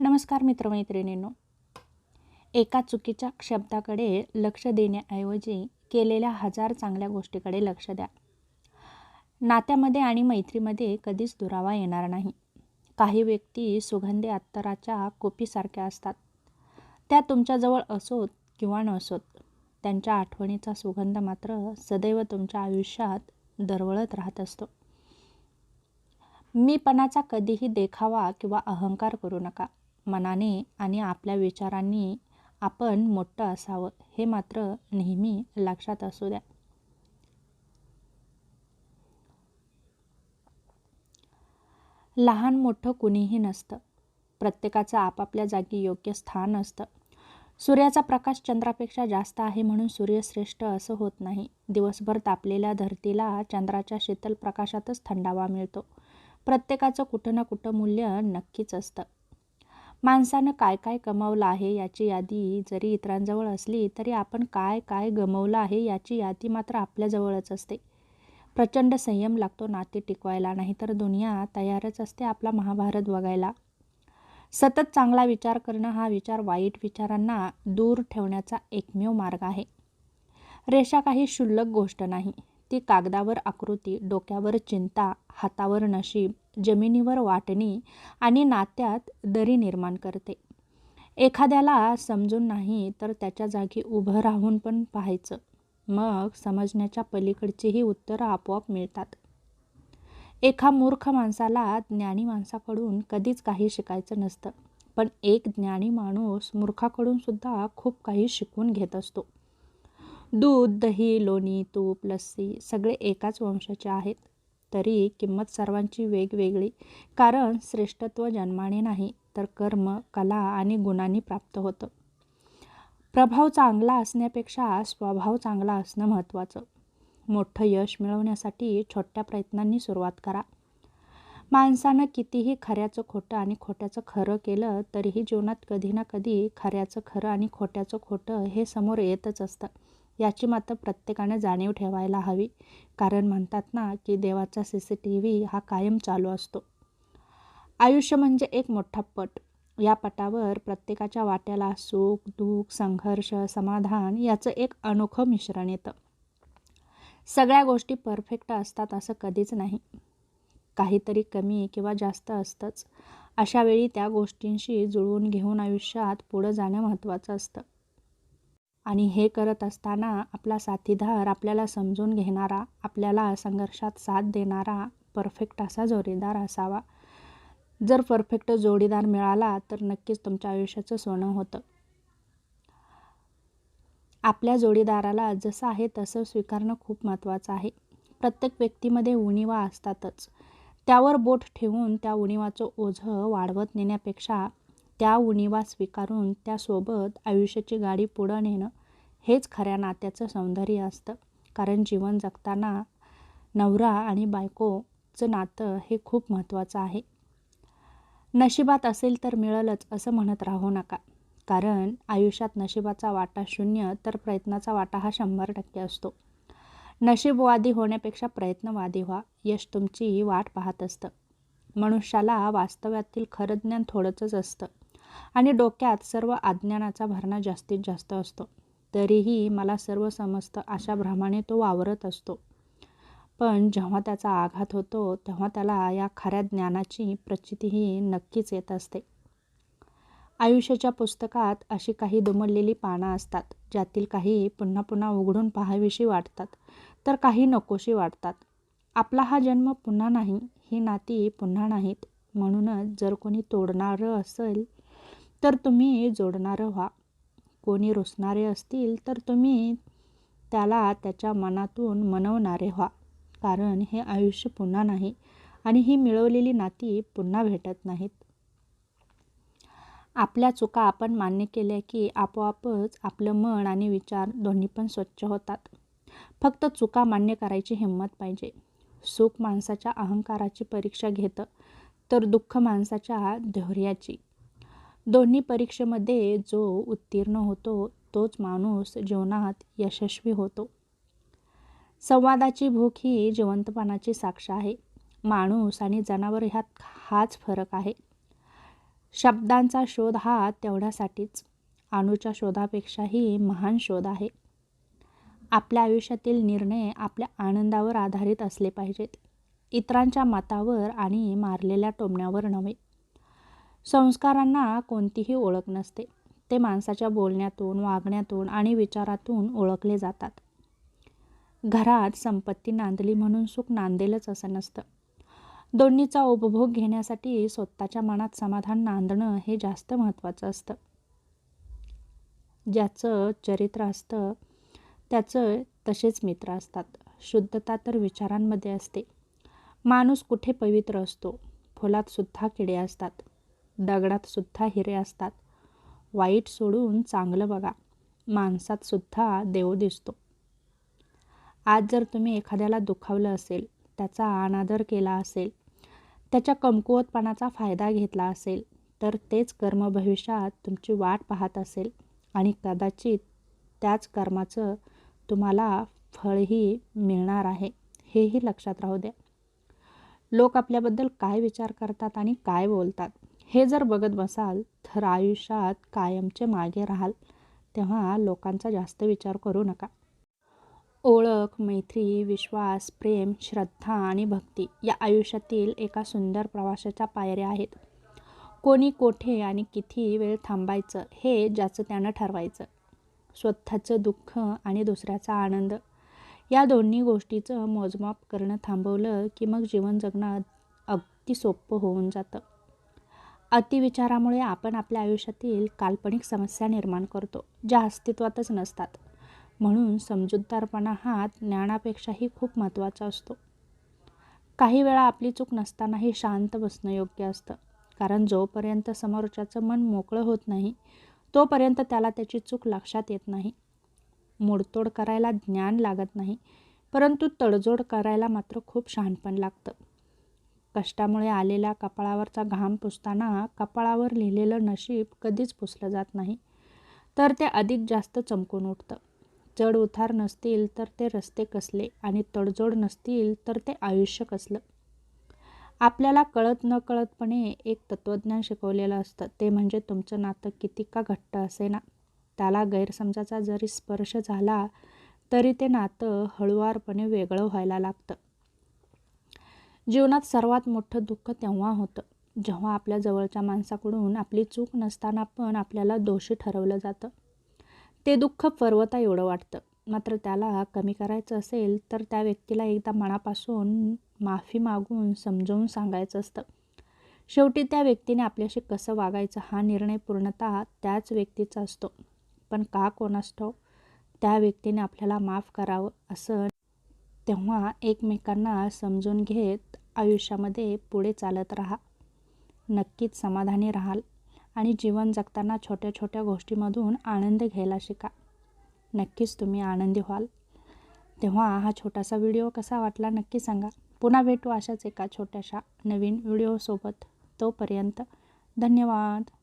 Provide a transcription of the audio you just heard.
नमस्कार मित्रमैत्रिणींनो. एका चुकीच्या शब्दाकडे लक्ष देण्याऐवजी केलेल्या हजार चांगल्या गोष्टीकडे लक्ष द्या. नात्यामध्ये आणि मैत्रीमध्ये कधीच दुरावा येणार नाही. काही व्यक्ती सुगंधी अत्तराच्या कोपीसारख्या असतात. त्या तुमच्याजवळ असोत किंवा नसोत त्यांच्या आठवणीचा सुगंध मात्र सदैव तुमच्या आयुष्यात दरवळत राहत असतो. मीपणाचा कधीही देखावा किंवा अहंकार करू नका. मनाने आणि आपल्या विचारांनी आपण मोठं असावं हे मात्र नेहमी लक्षात असू द्या. लहान मोठं कुणीही नसतं. प्रत्येकाचं आपापल्या जागी योग्य स्थान असतं. सूर्याचा प्रकाश चंद्रापेक्षा जास्त आहे म्हणून सूर्यश्रेष्ठ असं होत नाही. दिवसभर तापलेल्या धरतीला चंद्राच्या शीतल प्रकाशातच थंडावा मिळतो. प्रत्येकाचं कुठं ना कुठं मूल्य नक्कीच असतं. माणसानं काय काय कमावलं आहे याची यादी जरी इतरांजवळ असली तरी आपण काय काय गमवलं आहे याची यादी मात्र आपल्याजवळच असते. प्रचंड संयम लागतो नाते टिकवायला नाहीतर दुनिया तयारच असते आपला महाभारत बघायला. सतत चांगला विचार करणं हा विचार वाईट विचारांना दूर ठेवण्याचा एकमेव मार्ग आहे. रेषा काही क्षुल्लक गोष्ट नाही. ती कागदावर आकृती डोक्यावर चिंता हातावर नशीब जमिनीवर वाटणी आणि नात्यात दरी निर्माण करते. एखाद्याला समजून नाही तर त्याच्या जागी उभं राहून पण पाहायचं. मग समजण्याच्या पलीकडचीही उत्तरं आपोआप मिळतात. एका मूर्ख माणसाला ज्ञानी माणसाकडून कधीच काही शिकायचं नसतं. पण एक ज्ञानी माणूस मूर्खाकडून सुद्धा खूप काही शिकून घेत असतो. दूध दही लोणी तूप लस्सी सगळे एकाच वंशाचे आहेत. तरी किंमत सर्वांची वेगवेगळी. कारण श्रेष्ठत्व जन्माने नाही तर कर्म कला आणि गुणांनी प्राप्त होतं. प्रभाव चांगला असण्यापेक्षा स्वभाव चांगला असणं महत्त्वाचं. मोठं यश मिळवण्यासाठी छोट्या प्रयत्नांनी सुरुवात करा. माणसानं कितीही खऱ्याचं खोटं आणि खोट्याचं खरं केलं तरीही जीवनात कधी ना कधी खऱ्याचं खरं आणि खोट्याचं खोटं हे समोर येतच असतं. याची मात्र प्रत्येकाने जाणीव ठेवायला हवी. कारण म्हणतात ना की देवाचा सी सी टी व्ही हा कायम चालू असतो. आयुष्य म्हणजे एक मोठा पट. या पटावर प्रत्येकाच्या वाट्याला सुख दुःख संघर्ष समाधान याचं एक अनोखं मिश्रण येतं. सगळ्या गोष्टी परफेक्ट असतात असं कधीच नाही. काहीतरी कमी किंवा जास्त असतंच. अशा वेळी त्या गोष्टींशी जुळवून घेऊन आयुष्यात पुढं जाणं महत्त्वाचं असतं. आणि हे करत असताना आपला साथीदार आपल्याला समजून घेणारा आपल्याला संघर्षात साथ देणारा परफेक्ट असा जोडीदार असावा. जर परफेक्ट जोडीदार मिळाला तर नक्कीच तुमच्या आयुष्याचं सोनं होतं. आपल्या जोडीदाराला जसं आहे तसं स्वीकारणं खूप महत्त्वाचं आहे. प्रत्येक व्यक्तीमध्ये उणीवा असतातच. त्यावर बोट ठेवून त्या उणीवाचं ओझं वाढवत नेण्यापेक्षा त्या उणीवा स्वीकारून त्यासोबत आयुष्याची गाडी पुढं नेणं हेच खऱ्या नात्याचं सौंदर्य असतं. कारण जीवन जगताना नवरा आणि बायकोचं नातं हे खूप महत्त्वाचं आहे. नशिबात असेल तर मिळेलच असं म्हणत राहू नका. कारण आयुष्यात नशिबाचा वाटा शून्य तर प्रयत्नाचा वाटा हा शंभर टक्के असतो. नशीबवादी होण्यापेक्षा प्रयत्नवादी व्हा यश तुमची वाट पाहत असतं. मनुष्याला वास्तव्यातील खरं ज्ञान थोडंच असतं. आणि डोक्यात सर्व अज्ञानाचा भरणा जास्तीत जास्त असतो. तरीही मला सर्व समजतं अशा भ्रमाने तो वावरत असतो. पण जेव्हा त्याचा आघात होतो तेव्हा त्याला या खऱ्या ज्ञानाची प्रचितीही नक्कीच येत असते. आयुष्याच्या पुस्तकात अशी काही दुमडलेली पानं असतात ज्यातील काही पुन्हा पुन्हा उघडून पाहावीशी वाटतात तर काही नकोशी वाटतात. आपला हा जन्म पुन्हा नाही ही नाती पुन्हा नाहीत म्हणूनच जर कोणी तोडणारं असेल तर तुम्ही जोडणारं व्हा. कोणी रुसणारे असतील तर तुम्ही त्याला त्याच्या मनातून मनवणारे व्हा. कारण हे आयुष्य पुन्हा नाही आणि ही मिळवलेली नाती पुन्हा भेटत नाहीत. आपल्या चुका आपण मान्य केल्या की आपोआपच आपलं मन आणि विचार दोन्ही पण स्वच्छ होतात. फक्त चुका मान्य करायची हिंमत पाहिजे. सुख माणसाच्या अहंकाराची परीक्षा घेतं तर दुःख माणसाच्या धैर्याची. दोन्ही परीक्षेमध्ये जो उत्तीर्ण होतो तोच माणूस जीवनात यशस्वी होतो. संवादाची भूक ही जिवंतपणाची साक्ष आहे. माणूस आणि जनावर ह्यात हाच फरक आहे. शब्दांचा शोध हा तेवढ्यासाठीच. अणूच्या शोधापेक्षाही महान शोध आहे. आपल्या आयुष्यातील निर्णय आपल्या आनंदावर आधारित असले पाहिजेत. इतरांच्या मतावर आणि मारलेल्या टोमण्यावर नव्हे. संस्कारांना कोणतीही ओळख नसते. ते माणसाच्या बोलण्यातून वागण्यातून आणि विचारातून ओळखले जातात. घरात संपत्ती नांदली म्हणून सुख नांदेलच असं नसतं. दोन्हीचा उपभोग घेण्यासाठी स्वतःच्या मनात समाधान नांदणं हे जास्त महत्त्वाचं असतं. ज्याचं चरित्र असतं त्याचं तसेच मित्र असतात. शुद्धता तर विचारांमध्ये असते. माणूस कुठे पवित्र असतो? फुलात सुद्धा किडे असतात. दगडात सुद्धा हिरे असतात. वाईट सोडून चांगलं बघा. माणसातसुद्धा देव दिसतो. आज जर तुम्ही एखाद्याला दुखावलं असेल त्याचा अनादर केला असेल त्याच्या कमकुवतपणाचा फायदा घेतला असेल तर तेच कर्म भविष्यात तुमची वाट पाहत असेल आणि कदाचित त्याच कर्माचं तुम्हाला फळही मिळणार आहे. हेही लक्षात राहू द्या. लोक आपल्याबद्दल काय विचार करतात आणि काय बोलतात? हे जर बघत बसाल तर आयुष्यात कायमचे मागे राहाल तेव्हा लोकांचा जास्त विचार करू नका. ओळख मैत्री विश्वास प्रेम श्रद्धा आणि भक्ती या आयुष्यातील एका सुंदर प्रवासाच्या पायऱ्या आहेत. कोणी कोठे आणि किती वेळ थांबायचं हे ज्याचं त्यानं ठरवायचं. स्वतःचं दुःख आणि दुसऱ्याचा आनंद. या दोन्ही गोष्टीचं मोजमाप करणं थांबवलं की मग जीवन जगणं अगदी सोपं होऊन जातं. अतिविचारामुळे आपण आपल्या आयुष्यातील काल्पनिक समस्या निर्माण करतो ज्या अस्तित्वातच नसतात. म्हणून समजूतदारपणा हा ज्ञानापेक्षाही खूप महत्त्वाचा असतो. काही वेळा आपली चूक नसतानाही शांत बसणं योग्य असतं. कारण जोपर्यंत समोरच्याचं मन मोकळं होत नाही तोपर्यंत त्याला त्याची चूक लक्षात येत नाही. मोडतोड करायला ज्ञान लागत नाही परंतु तडजोड करायला मात्र खूप शहाणपण लागतं. कष्टामुळे आलेला कपाळावरचा घाम पुसताना कपाळावर लिहिलेलं नशीब कधीच पुसलं जात नाही. तर ते अधिक जास्त चमकून उठतं. चढ उतार नसतील तर ते रस्ते कसले आणि तडजोड नसतील तर ते आयुष्य कसलं? आपल्याला कळत न कळतपणे एक तत्त्वज्ञान शिकवलेलं असतं. ते म्हणजे तुमचं नातं किती का घट्ट असे ना? त्याला गैरसमजाचा जरी स्पर्श झाला तरी ते नातं हळुवारपणे वेगळं व्हायला लागतं. जीवनात सर्वात मोठं दुःख तेव्हा होतं. जेव्हा आपल्या जवळच्या माणसाकडून आपली चूक नसताना पण आपल्याला दोषी ठरवलं जातं. ते दुःख पर्वता एवढं वाटतं. मात्र त्याला कमी करायचं असेल तर त्या व्यक्तीला एकदा मनापासून माफी मागून समजावून सांगायचं असतं. शेवटी त्या व्यक्तीने आपल्याशी कसं वागायचं हा निर्णय पूर्णतः त्याच व्यक्तीचा असतो. पण का कोणाष्टो त्या व्यक्तीने आपल्याला माफ करावं असं तेव्हा एकमेकांना समजून घेत आयुष्यामध्ये पुढे चालत राहा. नक्कीच समाधानी राहाल आणि जीवन जगताना छोट्या छोट्या गोष्टीमधून आनंद घ्यायला शिका. नक्कीच तुम्ही आनंदी व्हाल. तेव्हा हा छोटासा व्हिडिओ कसा वाटला नक्की सांगा. पुन्हा भेटू अशाच एका छोट्याशा नवीन व्हिडिओसोबत. तोपर्यंत धन्यवाद.